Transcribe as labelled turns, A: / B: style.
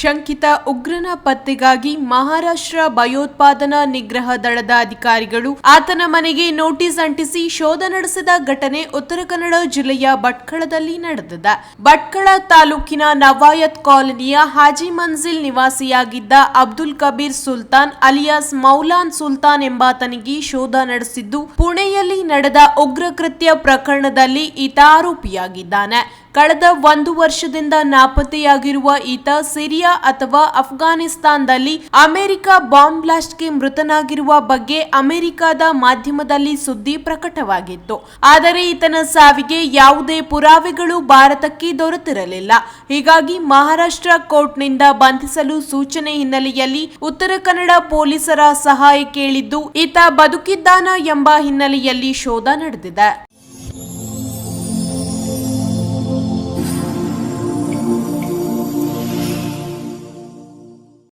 A: ಶಂಕಿತ ಉಗ್ರನ ಪತ್ತೆಗಾಗಿ ಮಹಾರಾಷ್ಟ್ರ ಭಯೋತ್ಪಾದನಾ ನಿಗ್ರಹ ದಳದ ಅಧಿಕಾರಿಗಳು ಆತನ ಮನೆಗೆ ನೋಟಿಸ್ ಅಂಟಿಸಿ ಶೋಧ ನಡೆಸಿದ ಘಟನೆ ಉತ್ತರ ಕನ್ನಡ ಜಿಲ್ಲೆಯ ಭಟ್ಕಳದಲ್ಲಿ ನಡೆದಿದೆ. ಭಟ್ಕಳ ತಾಲೂಕಿನ ನವಾಯತ್ ಕಾಲನಿಯ ಹಾಜಿ ಮಂಜಿಲ್ ನಿವಾಸಿಯಾಗಿದ್ದ ಅಬ್ದುಲ್ ಕಬೀರ್ ಸುಲ್ತಾನ್ ಅಲಿಯಾಸ್ ಮೌಲಾನ್ ಸುಲ್ತಾನ್ ಎಂಬಾತನಿಗೆ ಶೋಧ ನಡೆಸಿದ್ದು, ಪುಣೆಯಲ್ಲಿ ನಡೆದ ಉಗ್ರ ಕೃತ್ಯ ಪ್ರಕರಣದಲ್ಲಿ ಈತ ಆರೋಪಿಯಾಗಿದ್ದಾನೆ. ಕಳೆದ ಒಂದು ವರ್ಷದಿಂದ ನಾಪತ್ತೆಯಾಗಿರುವ ಈತ ಸಿರಿಯಾ ಅಥವಾ ಅಫ್ಘಾನಿಸ್ತಾನದಲ್ಲಿ ಅಮೆರಿಕ ಬಾಂಬ್ ಬ್ಲಾಸ್ಟ್ಗೆ ಮೃತನಾಗಿರುವ ಬಗ್ಗೆ ಅಮೆರಿಕದ ಮಾಧ್ಯಮದಲ್ಲಿ ಸುದ್ದಿ ಪ್ರಕಟವಾಗಿತ್ತು. ಆದರೆ ಈತನ ಸಾವಿಗೆ ಯಾವುದೇ ಪುರಾವೆಗಳು ಭಾರತಕ್ಕೆ ದೊರೆತಿರಲಿಲ್ಲ. ಹೀಗಾಗಿ ಮಹಾರಾಷ್ಟ್ರ ಕೋರ್ಟ್ನಿಂದ ಬಂಧಿಸಲು ಸೂಚನೆ ಹಿನ್ನೆಲೆಯಲ್ಲಿ ಉತ್ತರ ಕನ್ನಡ ಪೊಲೀಸರ ಸಹಾಯ ಕೇಳಿದ್ದು, ಈತ ಬದುಕಿದ್ದಾನ ಎಂಬ ಹಿನ್ನೆಲೆಯಲ್ಲಿ ಶೋಧ ನಡೆದಿದೆ.